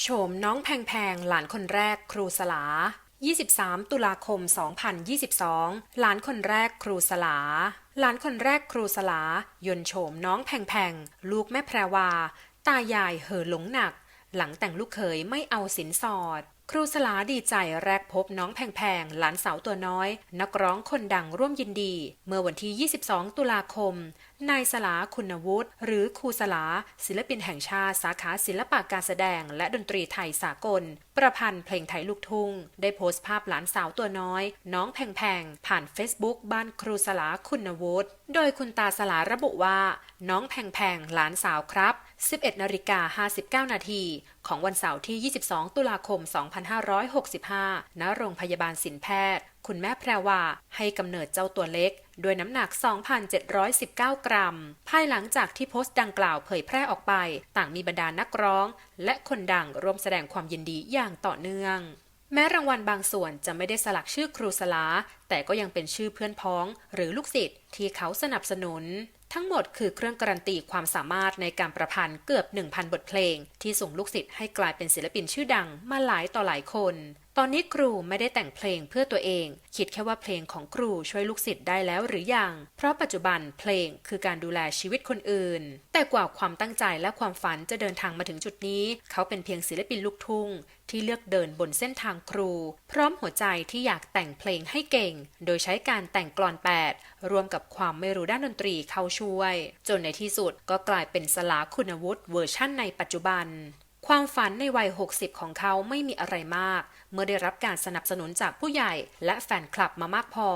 โฉมน้องแพงๆ หลานคนแรกครูสลา 23 ตุลาคม 2022 หลานคนแรกครูสลา หลานคนแรกครูสลา ยนโฉมน้องแพงๆ ลูกแม่แพรวา ตายายเห่อหลงหนัก หลังแต่งลูกเขยไม่เอาสินสอด ครูสลาดีใจแรกพบน้องแพงแพงหลานสาวตัวน้อย นักร้องคนดังร่วมยินดี เมื่อวันที่ 22 ตุลาคม นายสลาคุณวุฒิหรือครูสลา ศิลปินแห่งชาติสาขาศิลปะการแสดง และดนตรีไทยสากล ประพันธ์เพลงไทยลูกทุ่ง ได้โพสต์ภาพหลานสาวตัวน้อย น้องแพงแพงผ่าน Facebook บ้านครูสลาคุณวุฒิโดยคุณตาสลาระบุว่า น้องแพงแพงหลานสาวครับ 11นาฬิกา59 นาที ของวันเสาร์ที่ 22 ตุลาคม 2565 ณ โรงพยาบาลศิลแพทย์ คุณแม่แพรวาให้กำเนิดเจ้าตัวเล็ก ด้วยน้ำหนัก 2,719 กรัม ภายหลังจากที่โพสต์ดังกล่าวเผยแพร่ออกไป ต่างมีบรรดานักร้อง และคนดังร่วมแสดงความยินดีอย่างต่อเนื่อง แม้รางวัลบางส่วนจะไม่ได้สลักชื่อครูสลา แต่ก็ยังเป็นชื่อเพื่อนพ้อง หรือลูกศิษย์ที่เขาสนับสนุน ทั้งหมดคือเครื่องการันตีความสามารถในการประพันธ์เกือบ 1,000 บทเพลง ที่ส่งลูกศิษย์ให้กลายเป็นศิลปินชื่อดังมาหลายต่อหลายคนตอนนี้ครูไม่ได้แต่งเพลงเพื่อตัวเอง คิดแค่ว่าเพลงของครูช่วยลูกศิษย์ได้แล้วหรือยัง เพราะปัจจุบันเพลงคือการดูแลชีวิตคนอื่น แต่กว่าความตั้งใจและความฝันจะเดินทางมาถึงจุดนี้ เขาเป็นเพียงศิลปินลูกทุ่งที่เลือกเดินบนเส้นทางครู พร้อมหัวใจที่อยากแต่งเพลงให้เก่ง โดยใช้การแต่งกลอนแปดรวมกับความไม่รู้ด้านดนตรีเข้าช่วย จนในที่สุดก็กลายเป็นสลาคุณวุฒิเวอร์ชั่นในปัจจุบัน ความฝันในวัย 60 ของเขาไม่มีอะไรมาก เมื่อได้รับการสนับสนุนจากผู้ใหญ่ และแฟนคลับมามากพอ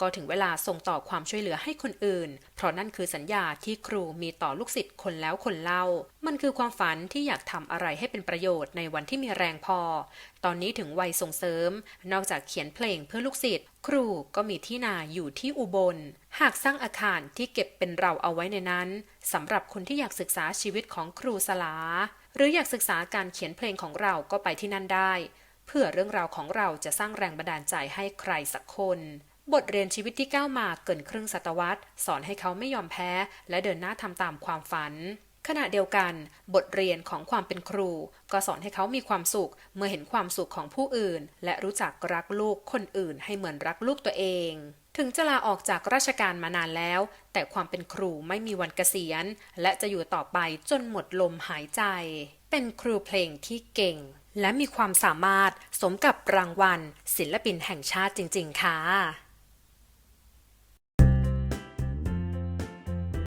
ก็ถึงเวลาส่งต่อความช่วยเหลือให้คนอื่น เพราะนั่นคือสัญญาที่ครูมีต่อลูกศิษย์คนแล้วคนเล่า มันคือความฝันที่อยากทำอะไรให้เป็นประโยชน์ในวันที่มีแรงพอ ตอนนี้ถึงวัยส่งเสริม นอกจากเขียนเพลงเพื่อลูกศิษย์ครูก็มีที่นาอยู่ที่อุบล หากสร้างอาคารที่เก็บเป็นเราเอาไว้ในนั้นสำหรับคนที่อยากศึกษาชีวิตของครูสลา หรืออยากศึกษาการเขียนเพลงของเราก็ไปที่นั่นได้ เพื่อเรื่องราวของเราจะสร้างแรงบันดาลใจให้ใครสักคนบทเรียนชีวิตที่ก้าวมาเกินครึ่งศตวรรษ สอนให้เขาไม่ยอมแพ้ และเดินหน้าทำตามความฝัน ขณะเดียวกัน บทเรียนของความเป็นครู ก็สอนให้เขามีความสุข เมื่อเห็นความสุขของผู้อื่น และรู้จักรักลูกคนอื่นให้เหมือนรักลูกตัวเอง ถึงจะลาออกจากราชการมานานแล้ว แต่ความเป็นครูไม่มีวันเกษียณ และจะอยู่ต่อไปจนหมดลมหายใจ เป็นครูเพลงที่เก่ง และมีความสามารถสมกับรางวัล ศิลปินแห่งชาติจริง ๆ ค่ะ